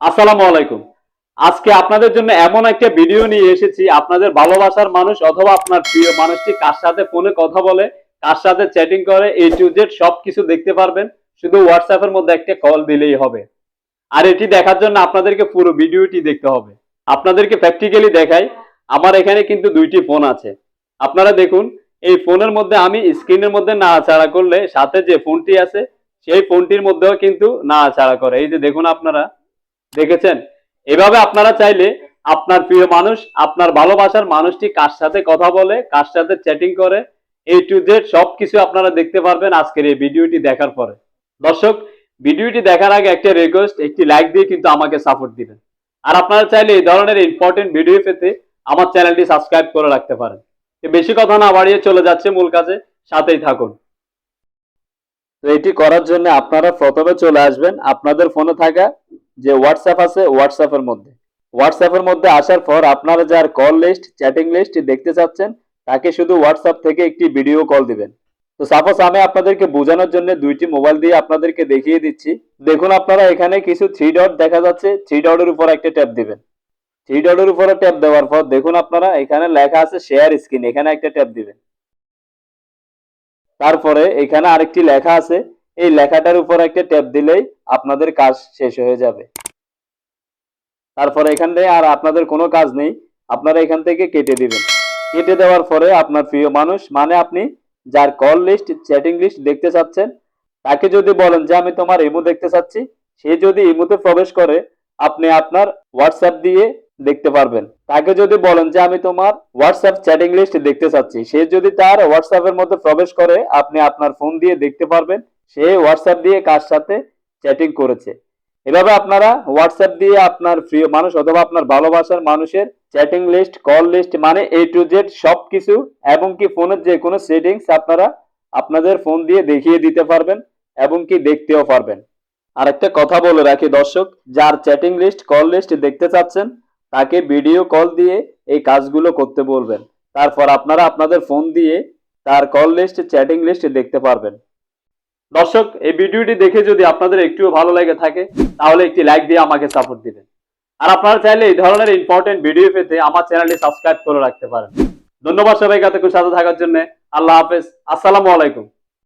আসসালামু আলাইকুম। আজকে আপনাদের জন্য এমন একটা ভিডিও নিয়ে এসেছি। আপনাদের ভালোবাসার মানুষ অথবা আপনার প্রিয় মানুষটি কার সাথে ফোনে কথা বলে, কার সাথে চ্যাটিং করে এই টু জেড সবকিছু দেখতে পারবেন। শুধু হোয়াটসঅ্যাপের মধ্যে একটা কল দিলেই হবে। আর এটি দেখার জন্য আপনাদেরকে পুরো ভিডিওটি দেখতে হবে। আপনাদেরকে প্র্যাকটিক্যালি দেখাই, আমার এখানে কিন্তু দুইটি ফোন আছে। আপনারা দেখুন, এই ফোনের মধ্যে আমি স্ক্রিনের মধ্যে নাড়াচাড়া করলে সাথে যে ফোনটি আছে, সেই ফোনটির মধ্যেও কিন্তু নাড়াচাড়া করে। এই যে দেখুন আপনারা দেখেছেন? এভাবে আপনারা চাইলে আপনার প্রিয় মানুষ, আপনার ভালোবাসার মানুষটি কার সাথে কথা বলে, কার সাথে চ্যাটিং করে এই টু জেড সবকিছু আপনারা দেখতে পারবেন আজকের এই ভিডিওটি দেখার পরে। দর্শক, ভিডিওটি দেখার আগে একটা রিকোয়েস্ট একটি লাইক দিয়ে কিন্তু আমাকে সাপোর্ট দিবেন। আর আপনারা চাইলে এই ধরনের ইম্পর্টেন্ট ভিডিও পেতে আমার চ্যানেলটি সাবস্ক্রাইব করে রাখতে পারেন। বেশি কথা না বাড়িয়ে চলে যাচ্ছে মূল কাজে, সাথেই থাকুন। তো এটি করার জন্য আপনারা প্রথমে চলে আসবেন। আপনাদের ফোনে থাকা যে হোয়াটসঅ্যাপ আছে হোয়াটসঅ্যাপের মধ্যে। হোয়াটসঅ্যাপের মধ্যে আসার পর আপনারা যার কল লিস্ট চ্যাটিং লিস্ট দেখতে চাচ্ছেন, তাকে শুধু হোয়াটসঅ্যাপ থেকে একটি ভিডিও কল দিবেন। তো সাপোজ আমি আপনাদেরকে বোঝানোর জন্য দুইটি মোবাইল দিয়ে আপনাদেরকে দেখিয়ে দিচ্ছি। দেখুন আপনারা এখানে কিছু থ্রি ডট দেখা যাচ্ছে। থ্রি ডটের উপর একটা ট্যাপ দিবেন। থ্রি ডটের উপরে ট্যাপ দেওয়ার পর দেখুন আপনারা এখানে লেখা আছে শেয়ার স্ক্রিন এখানে একটা ট্যাপ দিবেন। তারপরে এখানে আরেকটি লেখা আছে এই লেখাটার উপর একটা ট্যাপ দিলেই আপনাদের কাজ শেষ হয়ে যাবে। তারপরে এখান থেকে আর আপনাদের কোনো কাজ নেই, আপনারা এখান থেকে কেটে দিবেন। কেটে দেওয়ার পরে আপনার প্রিয় মানুষ মানে আপনি যার কল লিস্ট চ্যাটিং লিস্ট দেখতে চাচ্ছেন, তাকে যদি বলেন যে আমি তোমার ইমো দেখতে চাচ্ছি, সে যদি ইমোতে প্রবেশ করে, আপনি আপনার হোয়াটসঅ্যাপ দিয়ে দেখতে পারবেন। তাকে যদি বলেন যে আমি তোমার হোয়াটসঅ্যাপ চ্যাটিং লিস্ট দেখতে চাচ্ছি, সে যদি তার হোয়াটসঅ্যাপের মধ্যে প্রবেশ করে, আপনি আপনার ফোন দিয়ে দেখতে পারবেন সে হোয়াটসঅ্যাপ দিয়ে কার সাথে চ্যাটিং করেছে। এভাবে আপনারা হোয়াটসঅ্যাপ দিয়ে আপনার প্রিয় মানুষ অথবা আপনার ভালোবাসার মানুষের চ্যাটিং লিস্ট কল লিস্ট মানে এ টু জেড সব কিছু এবং কি ফোনের যে কোনো সেটিংস আপনারা আপনাদের ফোন দিয়ে দেখিয়ে দিতে পারবেন এবং কি দেখতেও পারবেন। আরেকটা কথা বলে রাখি দর্শক, যার চ্যাটিং লিস্ট কল লিস্ট দেখতে চাচ্ছেন, তাকে ভিডিও কল দিয়ে এই কাজগুলো করতে বলবেন। তারপর আপনারা আপনাদের ফোন দিয়ে তার কল লিস্ট চ্যাটিং লিস্ট দেখতে পারবেন। দর্শক, এই ভিডিওটি দেখে যদি আপনাদের একটুও ভালো লেগে থাকে, তাহলে একটি লাইক দিয়ে আমাকে সাপোর্ট দিবেন। আর আপনারা চাইলে এই ধরনের ইম্পর্টেন্ট ভিডিও পেতে আমার চ্যানেলটি সাবস্ক্রাইব করে রাখতে পারেন। ধন্যবাদ সবাইকে এতক্ষণ সাথে থাকার জন্য। আল্লাহ হাফেজ। আসসালামু আলাইকুম।